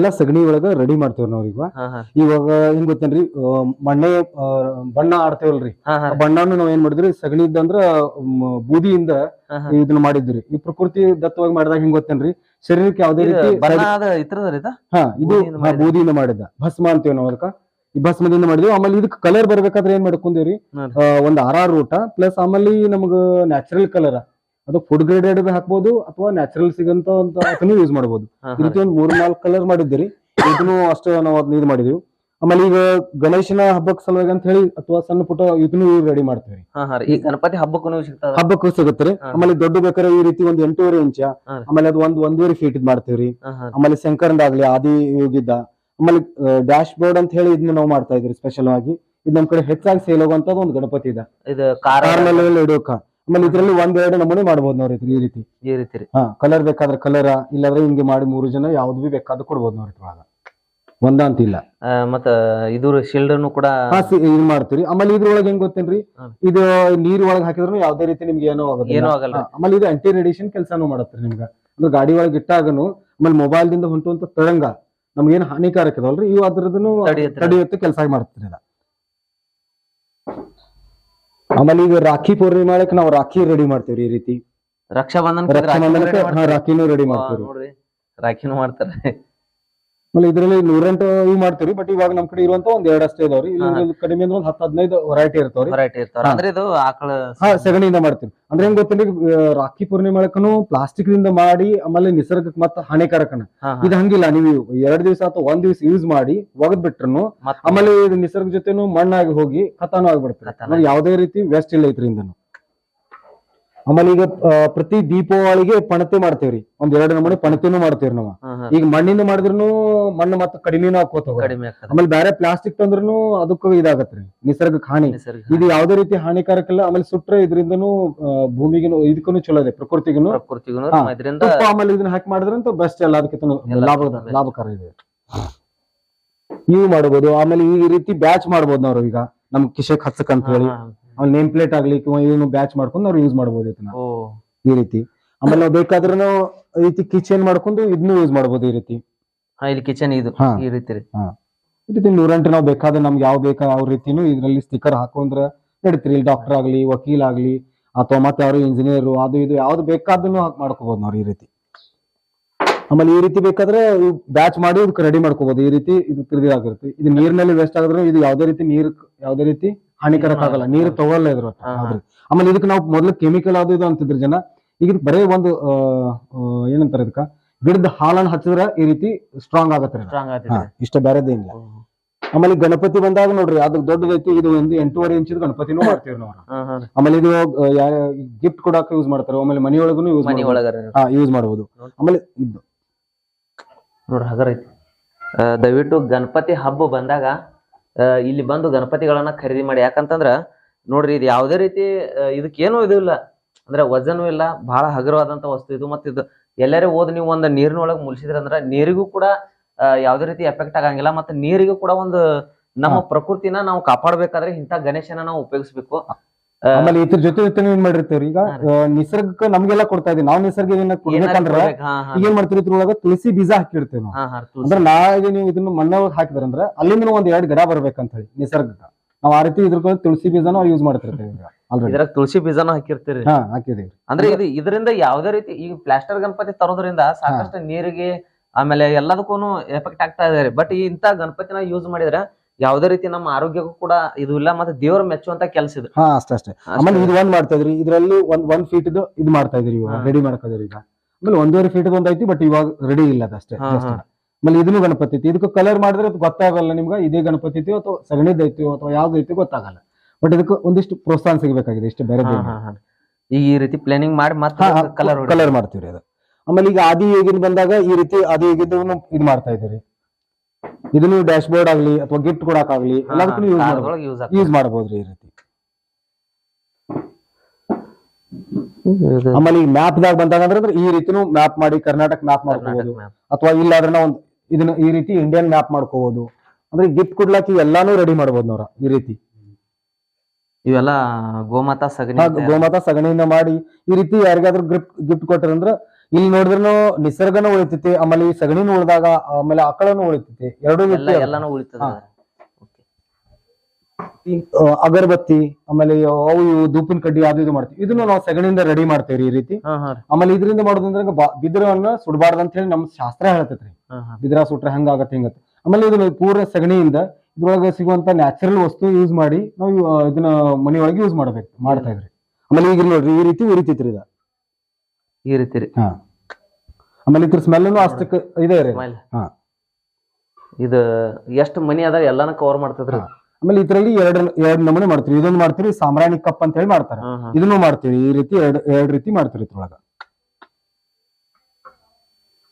ಎಲ್ಲ ಸಗಣಿ ಒಳಗ ರೆಡಿ ಮಾಡ್ತೇವ್ರಿ ನಾವ್ ಈಗ ಇವಾಗ ಹೆಂಗ್ ಗೊತ್ತೇನ್ರಿ ಮಣ್ಣೆ ಬಣ್ಣ ಆಡ್ತೇವಲ್ರಿ. ಬಣ್ಣನು ನಾವ್ ಏನ್ ಮಾಡಿದ್ರಿ ಸಗಣಿ ಇದ್ದಂದ್ರ ಮ್, ಬೂದಿಯಿಂದ. ಇದನ್ನ ಮಾಡಿದ್ರಿ. ಈ ಪ್ರಕೃತಿ ದತ್ತವಾಗಿ ಮಾಡಿದಾಗ ಹೆಂಗ್ ಗೊತ್ತೇನ್ರಿ ಶರೀರಕ್ಕೆ ಯಾವ್ದೇ ರೀತಿ ಇದ? ಹಾ ಇದು ಬೂದಿಯಿಂದ ಮಾಡಿದ ಭಸ್ಮ ಅಂತೇವ್ ನಾವ್ ಅದಕ್ಕ. ಈ ಭಸ್ಮದಿಂದ ಮಾಡಿದ್ವಿ ಆಮೇಲೆ ಇದಕ್ಕೆ ಕಲರ್ ಬರ್ಬೇಕಾದ್ರೆ ಏನ್ ಮಾಡ್ಕೊಂಡಿವ್ರಿ ಒಂದ್ ಆರ್ ಆರ್ ಊಟ ಪ್ಲಸ್ ಆಮೇಲೆ ನಮಗ ನ್ಯಾಚುರಲ್ ಕಲರ್ ಅದು ಫುಡ್ ಗ್ರೇಡೆಡ್ ಹಾಕ್ಬೋದು ಅಥವಾ ನ್ಯಾಚುರಲ್ ಸಿಗಂತ ಅದನ್ನು ಯೂಸ್ ಮಾಡಬಹುದು ಈ. ರೀತಿ ಒಂದ್ ಮೂರ್ ನಾಲ್ಕು ಕಲರ್ ಮಾಡಿದ್ದೀರಿ. ಇದನ್ನು ಅಷ್ಟು ನಾವು ಅದನ್ನ ಇದು ಮಾಡಿದೀವಿ. ಆಮೇಲೆ ಈಗ ಗಣೇಶನ ಹಬ್ಬಕ್ಕೆ ಸಲುವಾಗಿ ಅಂತ ಹೇಳಿ ಅಥವಾ ಸಣ್ಣ ಪುಟ್ಟ ಇದನ್ನು ರೆಡಿ ಮಾಡ್ತೀವಿ. ಈ ಗಣಪತಿ ಹಬ್ಬಕ್ಕೂ ಸಿಗ್ತದೆ ಹಬ್ಬಕ್ಕೂ ಸಿಗುತ್ತೆ. ಆಮೇಲೆ ದೊಡ್ಡ ಬೇಕಾದ್ರೆ ಈ ರೀತಿ ಒಂದ್ ಎಂಟೂವರೆ ಇಂಚ. ಆಮೇಲೆ ಅದು ಒಂದ್ ಒಂದೂವರೆ ಫೀಟ್ ಇದ್ ಮಾಡ್ತೀವ್ರಿ. ಆಮೇಲೆ ಶಂಕರಂದ ಆಗ್ಲಿ ಆದಿ ಯೋಗಿದ್ದ. ಆಮೇಲೆ ಡ್ಯಾಶ್ ಬೋರ್ಡ್ ಅಂತ ಹೇಳಿ ಇದನ್ನ ನಾವು ಮಾಡ್ತಾ ಇದ್ರಿ ಸ್ಪೆಷಲ್ ಆಗಿ. ಇದು ನಮ್ ಕಡೆ ಹೆಚ್ಚಾಗಿ ಸೇಲ್ ಆಗುವಂತದ್ದು ಒಂದು ಗಣಪತಿ ಇದೆ. ಇದು ಕಾರ್ ಇಡೋಕ. ಆಮೇಲೆ ಇದ್ರಲ್ಲಿ ಒಂದ್ ಎರಡು ನಮೂನೆ ಮಾಡ್ಬೋದು ನೋಡ್ರಿ ಈ ರೀತಿ. ಈ ರೀತಿ ರೀ. ಹಾ ಕಲರ್ ಬೇಕಾದ್ರೆ ಕಲರ್ ಇಲ್ಲಾಂದ್ರೆ ಹಿಂಗೆ ಮಾಡಿ ಮೂರು ಜನ ಯಾವ್ದು ಬಿ ಬೇಕಾದ್ರೂ ಕೊಡ್ಬೋದು ನೋಡ್ರಿ ಇವಾಗ ಒಂದ ಅಂತಿಲ್ಲ. ಆ, ಮತ್ತ ಇದು ಶಿಲ್ಡ್ನು ಕೂಡ ಹಾ ಸಿ- ಇದ್ ಮಾಡ್ತೀರಿ ಆಮೇಲೆ ಇದ್ರೊಳಗೆ ಹೆಂಗ್ ಗೊತ್ತೇನ್ರಿ. ಇದು ನೀರ್ ಒಳಗೆ ಹಾಕಿದ್ರು ಯಾವ್ದೇ ರೀತಿ ನಿಮ್ಗೆ ಏನೋ ಆಗೋದಿಲ್ಲ. ಏನೂ ಆಗಲ್ಲ ಹಾ, ಆಮೇಲೆ ಇದು ಆಂಟಿ ರೇಡಿಯೇಷನ್ ಕೆಲಸನೂ ಮಾಡತ್ರಿ ನಿಮ್ಗೆ. ಅಂದ್ರೆ ಗಾಡಿ ಒಳಗೆ ಇಟ್ಟಾಗನು ಆಮೇಲೆ ಮೊಬೈಲ್ ದಿಂದ ಹೊಂಟುವಂತ ತರಂಗ ನಮ್ಗೇನ್ ಹಾನಿಕಾರಕ ಇದಲ್ರಿ ಇವು ಅದ್ರದನ್ನು ತಡೆಯುತ್ತೆ. ತಡೆಯುತ್ತೆ ಕೆಲಸ ಮಾಡ್ತೀರಿ ಅದ. ಆಮೇಲೆ ಈಗ ರಾಖಿ ಪೂರ್ಣಿಮಾಳಕ್ ನಾವು ರಾಖಿ ರೆಡಿ ಮಾಡ್ತೇವ್ರಿ ಈ ರೀತಿ. ರಕ್ಷಾ ಬಂಧನ ರಾಖಿನೂ ರೆಡಿ ಮಾಡ್ತಾರ ನೋಡ್ರಿ. ರಾಖಿನೂ ಮಾಡ್ತಾರೆ. ಆಮೇಲೆ ಇದರಲ್ಲಿ ನೂರೆಂಟು ಇವು ಮಾಡ್ತೀವಿ ಬಟ್ ಇವಾಗ ನಮ್ ಕಡೆ ಇರುವಂತ ಒಂದ್ ಎರಡ್ ಅಷ್ಟೇ ಇದಾವ್ರಿ. ಇಲ್ಲಿ. ಕಡಿಮೆ ಅಂದ್ರೆ ಒಂದ್ ಹತ್ತು ಹದಿನೈದು ವೆರೈಟಿ ಇರ್ತಾವ್ರಿ. ವೆರೈಟಿ ಇರ್ತಾವ ಹಾ. ಅಂದ್ರೆ ಇದು ಆಕಳ ಹಾ ಸಗಣಿಯಿಂದ ಮಾಡ್ತೀವಿ ಅಂದ್ರೆ ಹೆಂಗ್ ಗೊತ್ತಿಲ್ಲ ರಾಖಿ ಪೂರ್ಣಿಮೆಳಕನು ಪ್ಲಾಸ್ಟಿಕ್ ದಿಂದ ಮಾಡಿ ಆಮೇಲೆ ನಿಸರ್ಗಕ್ಕೆ ಮತ್ತ ಹಾನಿಕಾರಕನ. ಇದು ಹಂಗಿಲ್ಲ ನೀವು ಎರಡ್ ದಿವಸ ಅಥವಾ ಒಂದ್ ದಿವಸ ಯೂಸ್ ಮಾಡಿ ಒಗದ್ ಬಿಟ್ರು ಆಮೇಲೆ ಇದು ನಿಸರ್ಗ ಜೊತೆನು ಮಣ್ಣಾಗಿ ಹೋಗಿ ಕಥಾನು ಆಗ್ಬಿಡ್ತಾರೆ ಯಾವುದೇ ರೀತಿ ವೇಸ್ಟ್ ಇಲ್ಲ ಇದ್ರಿಂದನು. ಆಮೇಲೆ ಈಗ ಪ್ರತಿ ದೀಪಾವಳಿಗೆ ಪಣತೆ ಮಾಡ್ತೇವ್ರಿ. ಒಂದ್ ಎರಡು ನಮೂನಿ ಪಣತೆನು ಮಾಡ್ತೇವ್ರಿ ನಾವು. ಈಗ ಮಣ್ಣಿನ ಮಾಡಿದ್ರು ಮಣ್ಣು ಮತ್ತೆ ಕಡಿಮೆನೂ ಹಾಕೋತ ಹೋಗುತ್ತೆ. ಕಡಿಮೆ ಆಮೇಲೆ ಬೇರೆ ಪ್ಲಾಸ್ಟಿಕ್ ತಂದ್ರೂ ಅದಕ್ಕೂ ಇದಾಗತ್ರಿ. ನಿಸರ್ಗಕ್ಕೆ ಹಾನಿ. ಇದು ಯಾವ್ದೇ ರೀತಿ ಹಾನಿಕಾರಕ ಇಲ್ಲ ಆಮೇಲೆ ಸುಟ್ರೆ ಇದ್ರಿಂದನು ಭೂಮಿಗೂ ಇದಕ್ಕೂ ಚಲೋ ಇದೆ ಪ್ರಕೃತಿಗೂ. ಆಮೇಲೆ ಇದನ್ನ ಹಾಕಿ ಮಾಡಿದ್ರಂತ ಬೆಸ್ಟ್ ಎಲ್ಲ ಅದಕ್ಕೆ ಲಾಭ. ಲಾಭಕರ ಇದೆ. ಇವು ಮಾಡಬಹುದು ಆಮೇಲೆ ಈ ರೀತಿ ಬ್ಯಾಚ್ ಮಾಡ್ಬೋದು ನಾವು ಈಗ ನಮ್ ಕಿಶಕ್ ಹಚ್ಚಕ್ ಅಂತ ಹೇಳಿ. ಆಮೇಲೆ ನೇಮ್ ಪ್ಲೇಟ್ ಆಗ್ಲಿ ಏನು ಬ್ಯಾಚ್ ಮಾಡ್ಕೊಂಡು ನಾವು ಯೂಸ್ ಮಾಡಬಹುದು ಇದನ್ನ ಓ. ಈ ರೀತಿ. ಆಮೇಲೆ ನಾವು ಬೇಕಾದ್ರೂ ಈ ರೀತಿ ಕಿಚನ್ ಮಾಡ್ಕೊಂಡು ಇದನ್ನು ಯೂಸ್ ಮಾಡಬಹುದು ಈ ರೀತಿ. ಹಾ ಇಲ್ಲಿ ಕಿಚನ್ ಇದು. ಹಾ. ಈ ರೀತಿ ರೀ. ಈ ರೀತಿ ನೂರೆಂಟು ನಾವು ಬೇಕಾದ ನಮ್ಗೆ ಯಾವ ಬೇಕಾ ಯಾವ ರೀತಿನೂ ಇದ್ರಲ್ಲಿ ಸ್ಟಿಕರ್ ಹಾಕೊಂಡ್ರೆ ನಡೀತೀರಿ. ಇಲ್ಲಿ ಡಾಕ್ಟರ್ ಆಗ್ಲಿ ವಕೀಲ್ ಆಗ್ಲಿ ಅಥವಾ ಮತ್ತೆ ಅವ್ರು ಇಂಜಿನಿಯರ್ ಅದು ಇದು ಯಾವ್ದು ಬೇಕಾದನ್ನು ಹಾಕಿ ಮಾಡ್ಕೋಬಹುದು ನಾವು ಈ ರೀತಿ. ಆಮೇಲೆ ಈ ರೀತಿ ಬೇಕಾದ್ರೆ ಬ್ಯಾಚ್ ಮಾಡಿ ಇದಕ್ಕೆ ರೆಡಿ ಮಾಡ್ಕೋಬಹುದು ಈ ರೀತಿ ಇದು ತಿರುಗಿರುತ್ತೆ ಇದು ನೀರಿನಲ್ಲಿ ವೇಸ್ಟ್ ಆಗಿದ್ರೆ ಇದು ಯಾವ್ದೇ ರೀತಿ ನೀರ್ ಯಾವ್ದೇ ರೀತಿ ಹಾನಿಕರಕ ಆಗಲ್ಲ ನೀರು ತಗೊಳ್ಳ ಇದ್ರ. ಆಮೇಲೆ ಇದಕ್ಕೆ ನಾವು ಮೊದಲು ಕೆಮಿಕಲ್ ಅದು ಇದು ಅಂತಿದ್ರು ಜನ. ಈಗ ಇದಕ್ಕೆ ಬರೇ ಒಂದು ಏನಂತಾರೆ ಇದಕ್ಕ? ಗಿಡದ ಹಾಲನ್ನ ಹಚ್ಚಿದ್ರೆ ಈ ರೀತಿ ಸ್ಟ್ರಾಂಗ್ ಆಗತ್ತೆ ಇಷ್ಟ ಬೇರೆದೇನಿಲ್ಲ ಆಮೇಲೆ ಗಣಪತಿ ಬಂದಾಗ ನೋಡ್ರಿ ಅದ್ ದೊಡ್ಡದೈತಿ ಇದು ಒಂದು ಎಂಟೂವರೆ ಇಂಚಿದ ಗಣಪತಿನೂ ಮಾಡ್ತೀವಿ ನಾವು. ಆಮೇಲೆ ಇದು ಗಿಫ್ಟ್ ಕೊಡಾಕ ಯೂಸ್ ಮಾಡ್ತಾರೆ. ಆಮೇಲೆ ಮನೆಯೊಳಗೂ ಯೂಸ್ ಯೂಸ್ ಮಾಡಬಹುದು ಆಮೇಲೆ ಇದು. ನೋಡ್ರಿ ಹಗರ ಐತಿ. ಆ, ದಯವಿಟ್ಟು ಗಣಪತಿ ಹಬ್ಬ ಬಂದಾಗ ಇಲ್ಲಿ ಬಂದು ಗಣಪತಿಗಳನ್ನ ಖರೀದಿ ಮಾಡಿ. ಯಾಕಂತಂದ್ರ ನೋಡ್ರಿ ಇದು ಯಾವುದೇ ರೀತಿ ಇದಕ್ಕೇನು ಇದು ಇಲ್ಲ. ಅಂದ್ರೆ ವಜನೂ ಇಲ್ಲ ಬಹಳ ಹಗುರವಾದಂತ ವಸ್ತು ಇದು. ಮತ್ತೆ ಇದು ಎಲ್ಲರೇ ಹೋದ್ ನೀವು ಒಂದು ನೀರಿನೊಳಗೆ ಮುಲ್ಸಿದ್ರ ಅಂದ್ರ ನೀರಿಗೂ ಕೂಡ ಯಾವುದೇ ರೀತಿ ಎಫೆಕ್ಟ್ ಆಗಂಗಿಲ್ಲ. ಮತ್ತೆ ನೀರಿಗೂ ಕೂಡ ಒಂದು ನಮ್ಮ. ಪ್ರಕೃತಿನ ನಾವು ಕಾಪಾಡ್ಬೇಕಾದ್ರೆ ಇಂಥ ಗಣೇಶನ ನಾವು ಉಪಯೋಗಿಸ್ಬೇಕು. ಆಮೇಲೆ ಇದ್ರ ಜೊತೆ ಜೊತೆ ಏನ್ ಮಾಡಿರ್ತೀವಿ ಈಗ ನಿಸರ್ಗಕ್ಕೆ ನಮ್ಗೆಲ್ಲ ಕೊಡ್ತಾ ಇದೀವಿ. ನಾವು ನಿಸರ್ಗ ಏನ ಕೊಡ್ಬೇಕಂದ್ರೆ. ಈಗ ಏನ್ ಮಾಡ್ತೀವಿ ಇದ್ರೊಳಗ ತುಳಸಿ ಬೀಜ ಹಾಕಿರ್ತೇವೆ ನಾವು. ಅಂದ್ರೆ ನಾಳೆ ನೀವು ಇದನ್ನ ಮಣ್ಣೊಳಗೆ ಹಾಕಿದ್ರಂದ್ರ ಅಲ್ಲಿಂದ ಒಂದ್ ಎರಡ್ ಗಿಡ ಬರ್ಬೇಕಂತ ಹೇಳಿ ನಿಸರ್ಗಕ್ಕ. ನಾವ್ ಆ ರೀತಿ ಇದ್ರ ತುಳಸಿ ಬೀಜನ ಯೂಸ್ ಮಾಡ್ತಿರ್ತೇವೆ ಈಗ ಇದ್ರಾಗ ತುಳಸಿ ಬೀಜನ ಹಾಕಿರ್ತೀರಿ. ಹಾಕಿದೀವಿ. ಅಂದ್ರೆ ಇದು ಇದರಿಂದ ಯಾವ್ದೇ ರೀತಿ ಈಗ ಪ್ಲಾಸ್ಟರ್ ಗಣಪತಿ ತರೋದ್ರಿಂದ ಸಾಕಷ್ಟು ನೀರಿಗೆ ಆಮೇಲೆ ಎಲ್ಲದಕ್ಕೂ ಎಫೆಕ್ಟ್ ಆಗ್ತಾ ಇದೆ ಬಟ್ ಇಂತ ಗಣಪತಿನ ಯೂಸ್ ಮಾಡಿದ್ರೆ ಯಾವುದೇ ರೀತಿ ನಮ್ಮ ಆರೋಗ್ಯಕ್ಕೂ ಕೂಡ ಇದು ಇಲ್ಲ ಮತ್ತೆ ದೇವ್ರ ಮೆಚ್ಚುವಂತ ಕೆಲಸ ಇದು. ಹಾ ಅಷ್ಟೇ ಅಷ್ಟೇ. ಆಮೇಲೆ ಇದು ಒಂದ್ ಮಾಡ್ತಾ ಇದ್ರಿ. ಇದ್ರಲ್ಲಿ ಒಂದ್ ಒಂದ್ ಫೀಟ್ ಇದು ಇದು ಮಾಡ್ತಾ ಇದ್ರಿ ಇವಾಗ ರೆಡಿ ಮಾಡ್ತಾ ಇದ್ರಿ ಈಗ. ಆಮೇಲೆ ಒಂದೂವರೆ ಫೀಟ್ ಒಂದ್ ಐತಿ ಬಟ್ ಇವಾಗ ರೆಡಿ ಇಲ್ಲ ಅದಷ್ಟೇ ಆಮೇಲೆ ಇದನ್ನು ಗಣಪತಿ ಐತಿ. ಇದಕ್ಕೆ ಕಲರ್ ಮಾಡಿದ್ರೆ ಅದು ಗೊತ್ತಾಗಲ್ಲ ನಿಮ್ಗೆ ಇದೇ ಗಣಪತಿ ಐತಿ ಅಥವಾ ಸಗಣಿದ್ ಐತಿ ಅಥವಾ ಯಾವ್ದು ಐತಿ ಗೊತ್ತಾಗಲ್ಲ. ಬಟ್ ಇದಕ್ಕೆ ಒಂದಿಷ್ಟು ಪ್ರೋತ್ಸಾಹ ಸಿಗಬೇಕಾಗಿದೆ ಇಷ್ಟು ಬೇರೆ. ಈಗ ಈ ರೀತಿ ಪ್ಲಾನಿಂಗ್ ಮಾಡಿ ಮತ್ತೆ ಕಲರ್ ಕಲರ್ ಮಾಡ್ತೀವಿ ಅದು. ಆಮೇಲೆ ಈಗ ಆದಿ ಈಗಿನ ಬಂದಾಗ ಈ ರೀತಿ ಆದಿ ಈಗಿದ್ದು ಇದು ಮಾಡ್ತಾ ಇದ್ದೀರಿ. ಇದನ್ನು ಡ್ಯಾಶ್ ಬೋರ್ಡ್ ಆಗ್ಲಿ ಅಥವಾ ಗಿಫ್ಟ್ ಕೊಡಕ್ ಆಗ್ಲಿ ಎಲ್ಲದಕ್ಕೂ ಯೂಸ್ ಯೂಸ್ ಮಾಡಬಹುದ್ರಿ ಈ ರೀತಿ. ಆಮೇಲೆ ಈ ಮ್ಯಾಪ್ ದಾಗ ಬಂದಾಗ ಅಂದ್ರೆ ಈ ರೀತಿನೂ ಮ್ಯಾಪ್ ಮಾಡಿ ಕರ್ನಾಟಕ ಮ್ಯಾಪ್ ಮಾಡ್ಕೋಬಹುದು ಅಥವಾ ಇಲ್ಲ ಅಂದ್ರೆ ನಾವು ಇದನ್ನ ಈ ರೀತಿ ಇಂಡಿಯನ್ ಮ್ಯಾಪ್ ಮಾಡ್ಕೋಬಹುದು ಅಂದ್ರೆ ಗಿಫ್ಟ್ ಕೊಡ್ಲಾಕ ಎಲ್ಲಾನು ರೆಡಿ ಮಾಡಬಹುದು ನೋರ ಈ ರೀತಿ. ಇವೆಲ್ಲ ಗೋಮಾತಾ ಸಗಣಿ ಗೋಮಾತಾ ಸಗಣಿಯಿಂದ ಮಾಡಿ ಈ ರೀತಿ ಯಾರಿಗಾದ್ರೂ ಗಿಫ್ಟ್ ಗಿಫ್ಟ್ ಕೊಟ್ಟರಂದ್ರ ಇಲ್ಲಿ ನೋಡಿದ್ರು ನಿಸರ್ಗನ ಉಳಿತೈತಿ ಆಮೇಲೆ ಈ ಸಗಣಿನೂ ಉಳಿದಾಗ ಆಮೇಲೆ ಆಕಳನು ಉಳಿತೈತಿ. ಎರಡು ಎಲ್ಲ ಎಲ್ಲಾನು ಉಳಿತದ. ಅಗರಬತ್ತಿ ಆಮೇಲೆ ಅವು ಇವು ಧೂಪಿನ ಕಡ್ಡಿ ಅದು ಇದು ಮಾಡ್ತೀವಿ. ಇದನ್ನು ನಾವು ಸಗಣಿಯಿಂದ ರೆಡಿ ಮಾಡ್ತೇವ್ರಿ ಈ ರೀತಿ. ಆಮೇಲೆ ಇದರಿಂದ ಮಾಡೋದಂದ್ರೆ ಬಾ- ಬಿದಿರನ್ನ ಸುಡಬಾರ್ದು ಅಂತ ಹೇಳಿ ನಮ್ ಶಾಸ್ತ್ರ ಹೇಳ್ತೈತ್ರಿ ಬಿದಿರ ಸುಟ್ರೆ ಹಂಗಾಗತ್ತೆ ಹಿಂಗತ್ತೆ. ಆಮೇಲೆ ಇದನ್ನ ಪೂರ್ಣ ಸಗಣಿಯಿಂದ ಇದ್ರೊಳಗೆ ಸಿಗುವಂತ ನ್ಯಾಚುರಲ್ ವಸ್ತು ಯೂಸ್ ಮಾಡಿ ನಾವು ಇದನ್ನ ಮನೆಯೊಳಗೆ ಯೂಸ್ ಮಾಡ್ಬೇಕು ಮಾಡ್ತಾ ಇದ್ರಿ. ಆಮೇಲೆ ಈಗ ನೋಡ್ರಿ ಈ ರೀತಿ ಉರಿತೈತ್ರಿ ಇದ. ಈ ರೀತಿ ರೀ. ಹಾ. ಆಮೇಲೆ ಇದ್ರ ಸ್ಮೆಲ್ನು ಅಷ್ಟಕ್ಕೆ ಇದೆ ರೀ. ಆಮೇಲೆ ಹಾ. ಇದು ಎಷ್ಟು ಮನಿ ಅದ ಎಲ್ಲಾನು ಕವರ್ ಮಾಡ್ತದ್ರಿ. ಆಮೇಲೆ ಇದ್ರಲ್ಲಿ ಎರಡ್ ಎರಡ್ ನಮೂನೆ ಮಾಡ್ತೀವಿ. ಇದೊಂದು ಮಾಡ್ತೀರಿ ಸಾಮ್ರಾಣಿ ಕಪ್ ಅಂತ ಹೇಳಿ ಮಾಡ್ತಾರೆ ಇದನ್ನೂ. ಇದನ್ನು ಮಾಡ್ತೀವಿ. ಈ ರೀತಿ ಎರಡ್ ಎರಡ್ ರೀತಿ ಮಾಡ್ತೀವಿ ಇದ್ರೊಳಗ.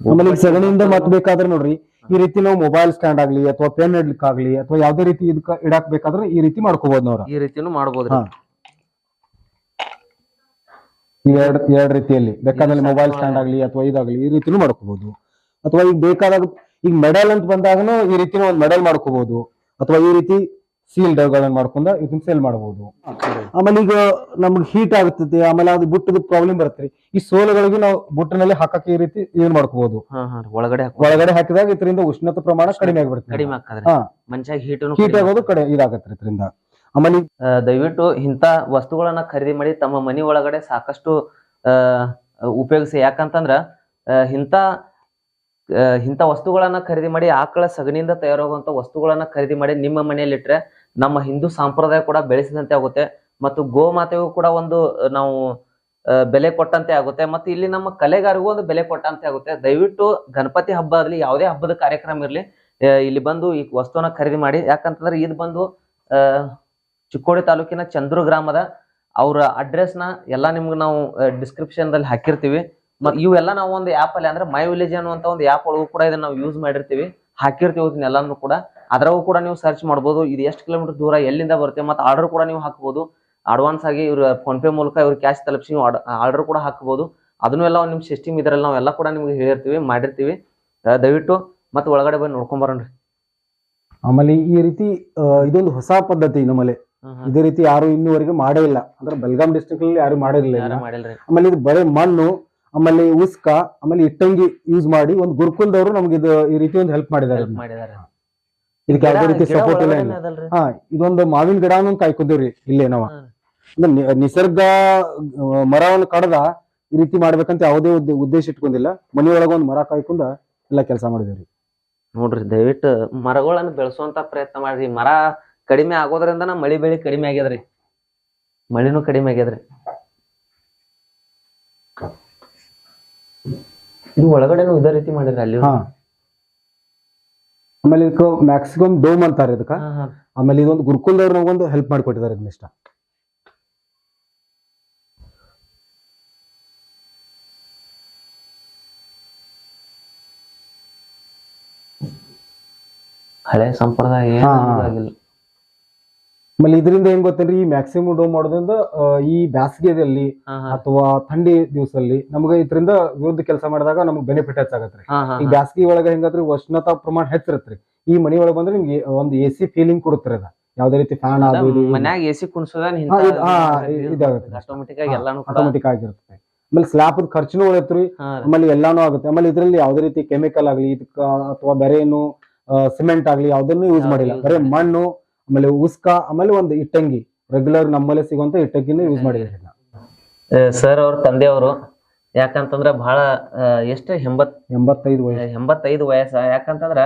ಆಮೇಲೆ ಈಗ ಸಗಣಿಯಿಂದ ಮತ್ ಬೇಕಾದ್ರೆ ನೋಡ್ರಿ ಈ ರೀತಿ ನಾವು ಮೊಬೈಲ್ ಸ್ಟ್ಯಾಂಡ್ ಆಗ್ಲಿ ಅಥವಾ ಪೆನ್ ಇಡ್ಲಿಕ್ಕೆ ಆಗ್ಲಿ ಅಥವಾ ಯಾವ್ದೇ ರೀತಿ ಇದಕ್ಕ ಇಡಾಕ್ ಬೇಕಾದ್ರೆ ಈ ರೀತಿ ಮಾಡ್ಕೋಬಹುದು ನಾವ್ರ. ಈ ರೀತಿನೂ ಮಾಡ್ಬೋದ್ರಿ. ಹಾ. ಎರಡ್ ಎರಡ್ ರೀತಿಯಲ್ಲಿ. ಬೇಕಾದಲ್ಲಿ ಮೊಬೈಲ್ ಸ್ಟ್ಯಾಂಡ್ ಆಗಲಿ ಅಥವಾ ಇದಾಗ್ಲಿ ಈ ರೀತಿನೂ ಮಾಡ್ಕೋಬಹುದು ಅಥವಾ ಈಗ ಬೇಕಾದಾಗ ಈಗ ಮೆಡಲ್ ಅಂತ ಬಂದಾಗನು ಈ ರೀತಿನೂ ಒಂದು ಮೆಡಲ್ ಮಾಡ್ಕೋಬಹುದು ಅಥವಾ ಈ ರೀತಿ ಸೀಲ್ ಗಳನ್ನ ಮಾಡ್ಕೊಂಡ ಇದನ್ನ ಸೇಲ್ ಮಾಡಬಹುದು ಆಮೇಲೆ ಈಗ ನಮ್ಗೆ ಹೀಟ್ ಆಗುತ್ತದೆ ಆಮೇಲೆ ಅದು ಬುಟ್ಟದ ಪ್ರಾಬ್ಲಮ್ ಬರುತ್ತೆ ಈ ಸೋಲುಗಳಿಗೆ ನಾವು ಬುಟ್ಟಿನಲ್ಲಿ ಹಾಕಕ್ಕೆ ಈ ರೀತಿ ಏನ್ ಮಾಡ್ಕೋಬಹುದು. ಒಳಗಡೆ ಒಳಗಡೆ ಹಾಕಿದಾಗ ಇದರಿಂದ ಉಷ್ಣತೆ ಪ್ರಮಾಣ ಕಡಿಮೆ ಆಗಿಬಿಡುತ್ತೆ ಹೀಟ್ ಆಗೋದು ಕಡೆ ಇದಾಗತ್ತೆ ಇದರಿಂದ. ಆಮೇಲೆ ದಯವಿಟ್ಟು ಇಂಥ ವಸ್ತುಗಳನ್ನ ಖರೀದಿ ಮಾಡಿ ತಮ್ಮ ಮನೆ ಒಳಗಡೆ ಸಾಕಷ್ಟು ಉಪಯೋಗಿಸಿ. ಯಾಕಂತಂದ್ರ ಇಂಥ ಇಂಥ ವಸ್ತುಗಳನ್ನ ಖರೀದಿ ಮಾಡಿ ಆಕಳ ಸಗಣಿಯಿಂದ ತಯಾರಾಗುವಂತ ವಸ್ತುಗಳನ್ನ ಖರೀದಿ ಮಾಡಿ ನಿಮ್ಮ ಮನೆಯಲ್ಲಿಟ್ರೆ ನಮ್ಮ ಹಿಂದೂ ಸಂಪ್ರದಾಯ ಕೂಡ ಬೆಳೆಸಿದಂತೆ ಆಗುತ್ತೆ. ಮತ್ತು ಗೋಮಾತೆಗೂ ಕೂಡ ಒಂದು, ನಾವು ಬೆಲೆ ಕೊಟ್ಟಂತೆ ಆಗುತ್ತೆ. ಮತ್ತು ಇಲ್ಲಿ ನಮ್ಮ ಕಲೆಗಾರಿಗೂ ಒಂದು ಬೆಲೆ ಕೊಟ್ಟಂತೆ ಆಗುತ್ತೆ. ದಯವಿಟ್ಟು ಗಣಪತಿ ಹಬ್ಬ ಆಗಲಿ, ಯಾವುದೇ ಹಬ್ಬದ ಕಾರ್ಯಕ್ರಮ ಇರಲಿ ಇಲ್ಲಿ ಬಂದು ಈ ವಸ್ತುವನ್ನ ಖರೀದಿ ಮಾಡಿ. ಯಾಕಂತಂದ್ರೆ, ಇದು ಬಂದು ಚಿಕ್ಕೋಡಿ ತಾಲೂಕಿನ ಚಂದ್ರು ಗ್ರಾಮದ ಅವ್ರ ಅಡ್ರೆಸ್ನ ಎಲ್ಲ ನಿಮ್ಗೆ ನಾವು ಡಿಸ್ಕ್ರಿಪ್ಷನ್ ದಲ್ಲಿ ಹಾಕಿರ್ತೀವಿ. ಮತ್ತು ಇವೆಲ್ಲ ನಾವು ಒಂದು ಆ್ಯಪ್ ಅಲ್ಲಿ, ಅಂದ್ರೆ ಮೈ ವಿಲೇಜ್ ಅನ್ನುವಂತ ಒಂದು ಆ್ಯಪ್ ಒಳಗೂ ಕೂಡ ಇದನ್ನ ನಾವು ಯೂಸ್ ಮಾಡಿರ್ತೀವಿ. ಹಾಕಿರ್ತೀವಿ ಇದನ್ನೆಲ್ಲಾನು ಕೂಡ. ಅದರಾಗೂ ಕೂಡ ನೀವು ಸರ್ಚ್ ಮಾಡ್ಬೋದು. ಇದು ಎಷ್ಟು ಕಿಲೋಮೀಟರ್ ದೂರ, ಎಲ್ಲಿಂದ ಬರುತ್ತೆ, ಮತ್ತು ಆರ್ಡರ್ ಕೂಡ ನೀವು ಹಾಕ್ಬೋದು. ಅಡ್ವಾನ್ಸ್ ಆಗಿ ಇವ್ರ ಫೋನ್ ಪೇ ಮೂಲಕ ಇವ್ರ ಕ್ಯಾಶ್ ತಲುಪಿಸಿ ನೀವು ಆರ್ಡರ್ ಕೂಡ ಹಾಕ್ಬೋದು. ಅದನ್ನು ಎಲ್ಲ ನಿಮ್ಮ ಸಿಸ್ಟಮ್ ಇದರಲ್ಲಿ ನಾವು ಎಲ್ಲ ಕೂಡ ನಿಮ್ಗೆ ಹೇಳಿರ್ತೀವಿ, ಮಾಡಿರ್ತೀವಿ. ದಯವಿಟ್ಟು ಮತ್ತೆ ಒಳಗಡೆ ಬಂದು ನೋಡ್ಕೊಂಬರೋಣ್ರಿ ಆಮೇಲೆ ಈ ರೀತಿ ಇದೊಂದು ಹೊಸ ಪದ್ಧತಿ ನಮ್ಮಲ್ಲಿ. ಇದೇ ರೀತಿ ಯಾರು ಇನ್ನೂವರೆಗೆ ಮಾಡೇ ಇಲ್ಲ. ಅಂದ್ರೆ ಬೆಲ್ಗಾಂ ಡಿಸ್ಟ್ರಿಕ್ಟ್ ಅಲ್ಲಿ ಯಾರು ಮಾಡಿರ್ಲಿಲ್ಲ. ಆಮೇಲೆ ಇದು ಬರೀ ಮಣ್ಣು ಆಮೇಲೆ ಉಸ್ಕ ಆಮೇಲೆ ಇಟ್ಟಂಗಿ ಯೂಸ್ ಮಾಡಿ ಒಂದು ಗುರುಕುಲ್ದವರು ನಮ್ಗೆ ಇದು ಈ ರೀತಿ ಒಂದು ಹೆಲ್ಪ್ ಮಾಡಿದ್ದಾರೆ. ಇದಕ್ಕೆ ಯಾವುದೇ ರೀತಿ ಸಪೋರ್ಟ್ ಇಲ್ಲ ಹಾ ಇದೊಂದು ಮಾವಿನ ಗಿಡನೂ ಕಾಯ್ಕೊಂಡಿವ್ರಿ ಇಲ್ಲೇ ನಾವ. ನಿಸರ್ಗ ಮರವನ್ನು ಕಡದ ಈ ರೀತಿ ಮಾಡ್ಬೇಕಂತ ಯಾವುದೇ ಉದ್ದೇಶ ಇಟ್ಕೊಂಡಿಲ್ಲ. ಮನೆಯೊಳಗ ಒಂದು ಮರ ಕಾಯ್ಕೊಂಡ ಎಲ್ಲ ಕೆಲಸ ಮಾಡಿದೇವ್ರಿ. ನೋಡ್ರಿ ದಯವಿಟ್ಟು ಮರಗಳನ್ನ ಬೆಳೆಸುವಂತ ಪ್ರಯತ್ನ ಮಾಡ್ರಿ. ಮರ ಕಡಿಮೆ ಆಗೋದ್ರಿಂದ ಮಳಿ ಬೆಳಿ ಕಡಿಮೆ ಆಗ್ಯದ್ರಿ. ಮಳಿನೂ ಕಡಿಮೆ ಆಗ್ಯದ್ರಿ. ಇದು ಒಳಗಡೆನು ಇದೇ ರೀತಿ ಮಾಡಿರಿ ಅಲ್ಲಿ ಹಾ. ಆಮೇಲೆ ಇದಕ್ಕೆ ಮ್ಯಾಕ್ಸಿಮಮ್ ಡೋಮ್ ಅಂತಾರೆ ಇದಕ್ಕ. ಆಮೇಲೆ ಇದೊಂದು ಗುರುಕುಲ್ದವ್ರು ನಮಗೊಂದು ಹೆಲ್ಪ್ ಮಾಡಿಕೊಟ್ಟಿದ್ದಾರೆ ಇದನ್ನಿಷ್ಟ ಹಳೆ ಸಂಪ್ರದಾಯ. ಆಗಿಲ್ಲ. ಆಮೇಲೆ ಇದರಿಂದ ಏನ್ ಗೊತ್ತೇನ್ರಿ? ಈ ಮ್ಯಾಕ್ಸಿಮಮ್ ಡೋ ಮಾಡೋದ್ರಿಂದ ಆ, ಈ ಬ್ಯಾಸಿಗೆದಲ್ಲಿ ಹಾ, ಹಾ. ಅಥವಾ ಥಂಡಿ ದಿವಸಲ್ಲಿ ನಮ್ಗೆ ಇದರಿಂದ ವಿರುದ್ಧ ಕೆಲಸ ಮಾಡಿದಾಗ ನಮ್ಗೆ ಬೆನಿಫಿಟ್ ಹೆಚ್ಚಾಗತ್ರಿ. ಹಾ, ಹಾ, ಈ ಹಾ. ಬ್ಯಾಸಗಿ ಒಳಗ ಹೆಂಗತ್ರಿ? ಉಷ್ಣತಾ ಪ್ರಮಾಣ ಹೆಚ್ಚಿರತ್ರಿ. ಈ ಮನಿ ಒಳಗ ಬಂದ್ರೆ ನಿಮ್ಗೆ ಒಂದು ಎ ಸಿ ಫೀಲಿಂಗ್ ಕೊಡುತ್ತೆ ಅದ. ಯಾವ್ದೇ ರೀತಿ ಫ್ಯಾನ್ ಅದು ಇದು ಮನ್ಯಾಗ ಎಸಿ ಕುಣಿಸೋದ ಹಾ, ಇದು- ಹಾ, ಇದಾಗುತ್ತೆ. ಆಟೋಮೆಟಿಕ್ ಆಗಿ ಎಲ್ಲಾನು ಕೂಡ ಆಟೋಮೆಟಿಕ್ ಆಗಿರುತ್ತೆ ಆಮೇಲೆ ಸ್ಲ್ಯಾಪ್ ಖರ್ಚುನು ಉಳಿತ್ರಿ ಹಾ ರೀ. ಆಮೇಲೆ ಎಲ್ಲಾನು ಆಗುತ್ತೆ. ಆಮೇಲೆ ಇದರಲ್ಲಿ ಯಾವ್ದೇ ರೀತಿ ಕೆಮಿಕಲ್ ಆಗ್ಲಿ ಇದಕ್ಕ ಅಥವಾ ಬೇರೆ ಏನು ಸಿಮೆಂಟ್ ಆಗ್ಲಿ ಯಾವ್ದನ್ನು ಯೂಸ್ ಯಾವ್ದು ಮಾಡಿಲ್ಲ. use ಬರೀ ಮಣ್ಣು ಆಮೇಲೆ ಉಸ್ಕ ಆಮೇಲೆ ಒಂದು ಇಟ್ಟಂಗಿ. ರೆಗ್ಯುಲರ್ ನಮ್ಮಲ್ಲಿ ಸಿಗುವಂತ ಇಟ್ಟಂಗಿನ ಯೂಸ್ ಮಾಡಿದ್ದಾರೆ. ಸರ್ ಅವ್ರ ತಂದೆಯವರು ಯಾಕಂತಂದ್ರ ಬಹಳ ಎಷ್ಟು ಎಂಬತ್ ಎಂಬತ್ತೈದು ವಯಸ್ಸು. ಎಂಬತ್ತೈದು ವಯಸ್ಸ. ಯಾಕಂತಂದ್ರ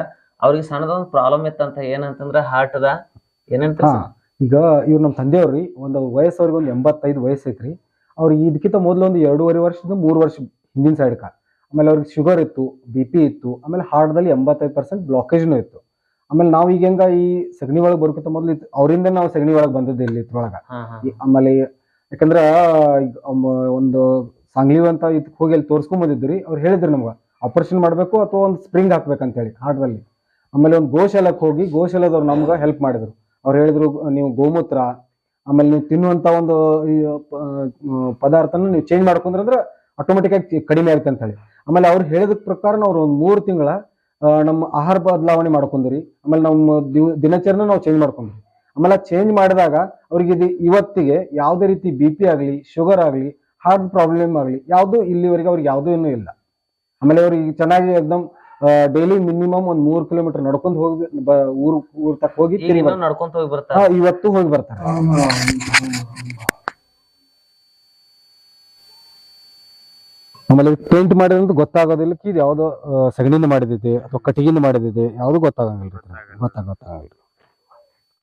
ಅವ್ರಿಗೆ ಸಣ್ಣದೊಂದು ಪ್ರಾಬ್ಲಮ್ ಇತ್ತಂತ ಏನಂತಂದ್ರ ಹಾರ್ಟ್ ದ. ಏನಂತ ಈಗ ಇವ್ರ ನಮ್ಮ ತಂದೆಯವ್ರಿ ಒಂದು ವಯಸ್ಸವ್ರಿಗೆ ಒಂದು ಎಂಬತ್ತೈದು ವಯಸ್ಸು ಐತ್ರಿ. ಅವ್ರು ಇದಕ್ಕಿಂತ ಮೊದಲು ಒಂದು ಎರಡೂವರೆ ವರ್ಷದಿಂದ ಮೂರು ವರ್ಷ ಹಿಂದಿನ ಸೈಡ್ಕ ಆಮೇಲೆ ಅವ್ರಿಗೆ ಶುಗರ್ ಇತ್ತು ಬಿ ಪಿ ಇತ್ತು ಆಮೇಲೆ ಹಾರ್ಟ್ದಲ್ಲಿ ಎಂಬತ್ತೈದು ಪರ್ಸೆಂಟ್ ಬ್ಲಾಕೇಜ್ನೂ ಇತ್ತು. ಆಮೇಲೆ ನಾವ್ ಈಗ ಹೆಂಗ ಈ ಸಗಣಿ ಒಳಗ್ ಬರ್ಕಿಂತ ಮೊದ್ಲು ಅವರಿಂದ ನಾವು ಸಗಣಿ ಒಳಗ್ ಬಂದದ್ದು ಇಲ್ಲಿ ಇದ್ರೊಳಗ. ಆಮೇಲೆ ಯಾಕಂದ್ರ ಈಗ ಅಮ್ಮ ಒಂದು ಸಾಂಗ್ಲಿ ಅಂತ ಹೋಗಿ ಅಲ್ಲಿ ತೋರ್ಸ್ಕೊಂಡ್ ಬಂದಿದ್ರಿ ಅವ್ರು ಹೇಳಿದ್ರು ನಮ್ಗ ಆಪರೇಷನ್ ಮಾಡ್ಬೇಕು ಅಥವಾ ಒಂದು ಸ್ಪ್ರಿಂಗ್ ಹಾಕ್ಬೇಕಂತ ಹೇಳಿ ಹಾರ್ಟ್ದಲ್ಲಿ ಆಮೇಲೆ ಒಂದು ಗೋಶಾಲಕ್ಕೆ ಹೋಗಿ ಗೋಶಾಲದವ್ರು ನಮ್ಗೆ ಹೆಲ್ಪ್ ಮಾಡಿದ್ರು. ಅವ್ರು ಹೇಳಿದ್ರು ನೀವು ಗೋಮೂತ್ರ ಆಮೇಲೆ ನೀವು ತಿನ್ನುವಂತ ಒಂದು ಈ ಪ- ಆ, ಪದಾರ್ಥನ ನೀವು ಚೇಂಜ್ ಮಾಡ್ಕೊಂಡ್ರೆ ಅಂದ್ರೆ ಆಟೋಮೆಟಿಕ್ ಆಗಿ ಕಡಿಮೆ ಆಗುತ್ತೆ ಅಂತ ಹೇಳಿ. ಆಮೇಲೆ ಅವ್ರು ಹೇಳಿದ ಪ್ರಕಾರ ಅವ್ರು ಒಂದು ಮೂರು ತಿಂಗಳ ನಮ್ಮ ಆಹಾರ ಬದಲಾವಣೆ ಮಾಡ್ಕೊಂಡ್ರಿ. ಆಮೇಲೆ ನಮ್ಮ ದಿನಚರಣೆ ದಿನಚರಿನ ನಾವು ಚೇಂಜ್ ಮಾಡ್ಕೊಂಡ್ರಿ. ಆಮೇಲೆ ಚೇಂಜ್ ಮಾಡಿದಾಗ ಅವ್ರಿಗೆ ಇದು ಇವತ್ತಿಗೆ ಯಾವುದೇ ರೀತಿ ಬಿ ಪಿ ಆಗಲಿ ಶುಗರ್ ಆಗಲಿ ಹಾರ್ಟ್ ಪ್ರಾಬ್ಲಮ್ ಆಗಲಿ ಯಾವುದು ಇಲ್ಲಿವರೆಗೆ ಅವ್ರಿಗೆ ಯಾವುದೂ ಏನೂ ಇಲ್ಲ. ಆಮೇಲೆ ಅವ್ರಿಗೆ ಚೆನ್ನಾಗಿ ಎಕ್ದಮ್ ಡೈಲಿ ಮಿನಿಮಮ್ ಒಂದ್ ಮೂರ್ ಕಿಲೋಮೀಟರ್ ನಡ್ಕೊಂಡ್ ಹೋಗಿ ಊರು ಊರ್ ತಕ್ಕ ಹೋಗಿ ನಡ್ಕೊಂತ ಹೋಗಿ ಬರ್ತಾರೆ. ಇವತ್ತು ಹೋಗಿ ಬರ್ತಾರೆ. ಆಮೇಲೆ ಪೇಂಟ್ ಮಾಡಿದ್ರಂತೂ ಗೊತ್ತಾಗೋದಿಲ್ಲ. ಇದು ಯಾವುದೋ ಸಗಣಿಯಿಂದ ಮಾಡಿದೈತಿ ಅಥವಾ ಕಟ್ಟಿಗೆಯಿಂದ ಮಾಡಿದೈತಿ ಯಾವುದು ಗೊತ್ತಾಗಂಗಿಲ್ಲ. ಗೊತ್ತಾಗ